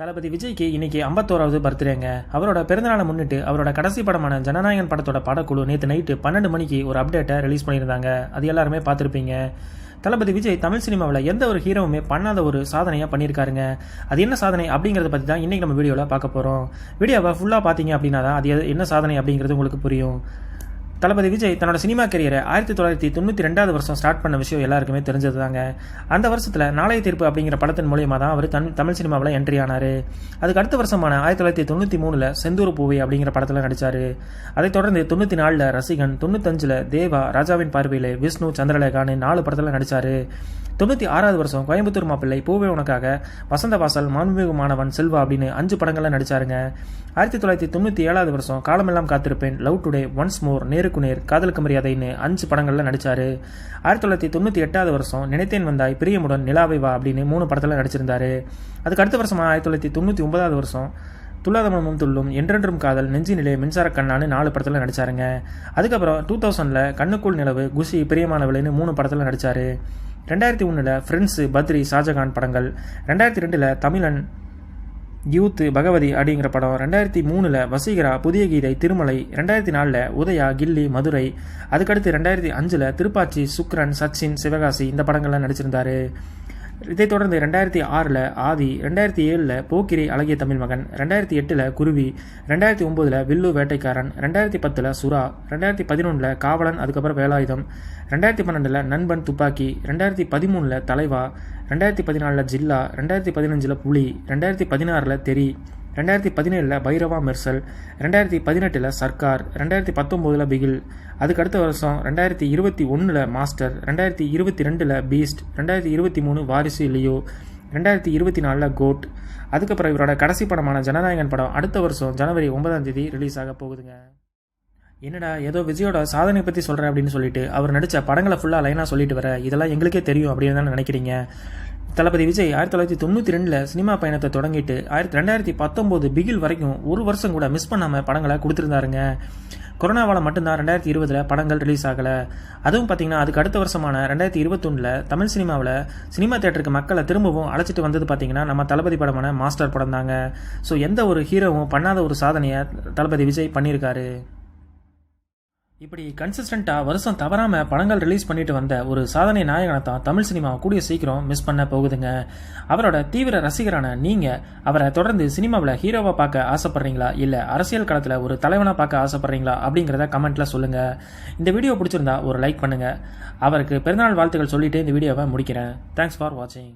தளபதி விஜய்க்கு இன்னைக்கு ஐம்பத்தோராவது பர்த்டேங்க அவரோட பிறந்தநாளை முன்னிட்டு அவரோட கடைசி படமான ஜனநாயகன் படத்தோட படக்குழு நேற்று நைட்டு பன்னெண்டு மணிக்கு ஒரு அப்டேட்டை ரிலீஸ் பண்ணியிருந்தாங்க. அது எல்லாருமே பார்த்துருப்பீங்க. தளபதி விஜய் தமிழ் சினிமாவில் எந்த ஒரு ஹீரோவுமே பண்ணாத ஒரு சாதனையாக பண்ணியிருக்காருங்க. அது என்ன சாதனை அப்படிங்கிறத பற்றி தான் இன்றைக்கி நம்ம வீடியோவில் பார்க்க போகிறோம் வீடியோவை ஃபுல்லாக பார்த்தீங்க அப்படின்னா தான் அது என்ன சாதனை அப்படிங்கிறது உங்களுக்கு புரியும். தளபதி விஜய் தன்னோட சினிமா கரியரை ஆயிரத்தி தொள்ளாயிரத்தி தொண்ணூற்றி ரெண்டாவது வருஷம் ஸ்டார்ட் பண்ண விஷயம் எல்லாருக்குமே தெரிஞ்சது தாங்க அந்த வருஷத்தில் நாளைய தீர்ப்பு அப்படிங்கிற படத்தின் மூலியமாக தான் அவர் தமிழ் தமிழ் சினிமாவில் என்ட்ரி ஆனார். அதுக்கு அடுத்த வருஷமான ஆயிரத்தி தொள்ளாயிரத்தி தொண்ணூற்றி மூணில் செந்தூர் பூவி அப்படிங்கிற படத்தில் நடித்தார் அதைத் தொடர்ந்து தொண்ணூற்றி நாலில் ரசிகன் தொண்ணூத்தஞ்சில் தேவா ராஜாவின் பார்வையில் விஷ்ணு சந்திரலேகான்னு நாலு படத்தில் நடித்தார் தொண்ணூற்றி ஆறாவது வருஷம் கோயம்புத்தூர் மாப்பிள்ளை பூவே உனக்காக வசந்த வாசல் மாண்புமிகு மாணவன் செல்வா அப்படின்னு அஞ்சு படங்கள்ல நடிச்சாருங்க. ஆயிரத்தி தொள்ளாயிரத்தி தொண்ணூற்றி ஏழாவது வருஷம் காலமெல்லாம் காத்திருப்பேன் லவ் டுடே ஒன்ஸ் மோர் நேருக்கு நேர் காதலுக்கு மரியாதைன்னு அஞ்சு படங்களில் நடித்தார் ஆயிரத்தி தொள்ளாயிரத்தி தொண்ணூற்றி எட்டாவது வருஷம் நினைத்தேன் வந்தாய் பிரியமுடன் நிலாவை வா அப்படின்னு மூணு படத்தில் நடிச்சிருந்தாரு. அதுக்கு அடுத்த வருஷமாக ஆயிரத்தி தொள்ளாயிரத்தி தொண்ணூற்றி ஒன்பதாவது வருஷம் துல்லாதமனமும் துள்ளும் என்றென்றும் காதல் நெஞ்சினிலே மின்சார கண்ணான்னு நாலு படத்தில் நடிச்சாருங்க. அதுக்கப்புறம் டூ தௌசண்டில் கண்ணுக்குள் நிலவு குஷி பிரியமானவளைன்னு மூணு படத்தில் நடித்தார் ரெண்டாயிரத்தி ஒன்றில் ஃப்ரெண்ட்ஸு பத்ரி ஷாஜகான் படங்கள். ரெண்டாயிரத்தி ரெண்டில் தமிழன் யூத்து பகவதி அப்படிங்கிற படம் ரெண்டாயிரத்தி மூணில் வசீகரா புதிய கீதை திருமலை ரெண்டாயிரத்தி நாலில் உதயா கில்லி மதுரை அதுக்கடுத்து ரெண்டாயிரத்தி அஞ்சில் திருப்பாச்சி சுக்ரன் சச்சின் சிவகாசி இந்த படங்கள்லாம் நடிச்சிருந்தாரு. இதைத் தொடர்ந்து ரெண்டாயிரத்தி ஆறில் ஆதி ரெண்டாயிரத்தி ஏழில் போக்கிரி அழகிய தமிழ் மகன் ரெண்டாயிரத்தி எட்டில் குருவி ரெண்டாயிரத்தி ஒம்போதில் வில்லு வேட்டைக்காரன் ரெண்டாயிரத்தி பத்தில் சுறா ரெண்டாயிரத்தி பதினொன்றில் காவலன் அதுக்கப்புறம் வேலாயுதம் ரெண்டாயிரத்தி பன்னெண்டில் நண்பன் துப்பாக்கி ரெண்டாயிரத்தி பதிமூணில் தலைவா ரெண்டாயிரத்தி பதினாலில் ஜில்லா ரெண்டாயிரத்தி பதினஞ்சில் புலி ரெண்டாயிரத்தி பதினாறில் தெரி. ரெண்டாயிரத்தி பதினேழில் பைரவா மெர்சல் ரெண்டாயிரத்தி பதினெட்டில் சர்க்கார் ரெண்டாயிரத்தி பத்தொம்போதில் பிகில் அதுக்கு அடுத்த வருஷம் ரெண்டாயிரத்தி இருபத்தி ஒன்றில் மாஸ்டர் ரெண்டாயிரத்தி இருபத்தி ரெண்டில் பீஸ்ட் ரெண்டாயிரத்தி இருபத்தி மூணு வாரிசு லியோ ரெண்டாயிரத்தி இருபத்தி நாலில் கோட். அதுக்கப்புறம் இவரோட கடைசி படமான ஜனநாயகன் படம் அடுத்த வருஷம் ஜனவரி ஒன்பதாம் தேதி ரிலீஸ் ஆக போகுதுங்க. என்னடா ஏதோ விஜயோட சாதனை பற்றி சொல்கிறேன் அப்படின்னு சொல்லிட்டு அவர் நடித்த படங்களை ஃபுல்லாக லைனாக சொல்லிட்டு வர இதெல்லாம் எங்களுக்கே தெரியும் அப்படின்னு தானே நினைக்கிறீங்க? தளபதி விஜய் ஆயிரத்தி தொள்ளாயிரத்தி தொண்ணூற்றி ரெண்டில் சினிமா பயணத்தை தொடங்கிட்டு ஆயிரத்தி ரெண்டாயிரத்தி பத்தொம்போது பிகில் வரைக்கும் ஒரு வருஷம் கூட மிஸ் பண்ணாமல் படங்களை கொடுத்துருந்தாருங்க. கொரோனாவால் மட்டும்தான் ரெண்டாயிரத்தி இருபதில் படங்கள் ரிலீஸ் ஆகலை. அதுவும் பார்த்தீங்கன்னா அதுக்கு அடுத்த வருஷமான ரெண்டாயிரத்தி இருபத்தொன்னில் தமிழ் சினிமாவில் சினிமா தேட்டருக்கு மக்களை திரும்பவும் அழைச்சிட்டு வந்தது பார்த்தீங்கன்னா நம்ம தளபதி படமான மாஸ்டர் படம் தாங்க ஸோ எந்த ஒரு ஹீரோவும் பண்ணாத ஒரு சாதனையை தளபதி விஜய் பண்ணியிருக்காரு. இப்படி கன்சிஸ்டண்ட்டாக வருஷம் தவறாமல் படங்கள் ரிலீஸ் பண்ணிட்டு வந்த ஒரு சாதனை நாயகனை தான் தமிழ் சினிமா கூடிய சீக்கிரம் மிஸ் பண்ண போகுதுங்க. அவரோட தீவிர ரசிகரான நீங்கள் அவரை தொடர்ந்து சினிமாவில் ஹீரோவாக பார்க்க ஆசைப்பட்றீங்களா? இல்லை அரசியல் களத்தில் ஒரு தலைவனாக பார்க்க ஆசைப்பட்றீங்களா? அப்படிங்கிறத கமெண்ட்டில் சொல்லுங்கள் இந்த வீடியோ பிடிச்சிருந்தா ஒரு லைக் பண்ணுங்கள் அவருக்கு பிறந்தநாள் வாழ்த்துக்கள் சொல்லிட்டு இந்த வீடியோவை முடிக்கிறேன். தேங்க்ஸ் ஃபார் வாட்சிங்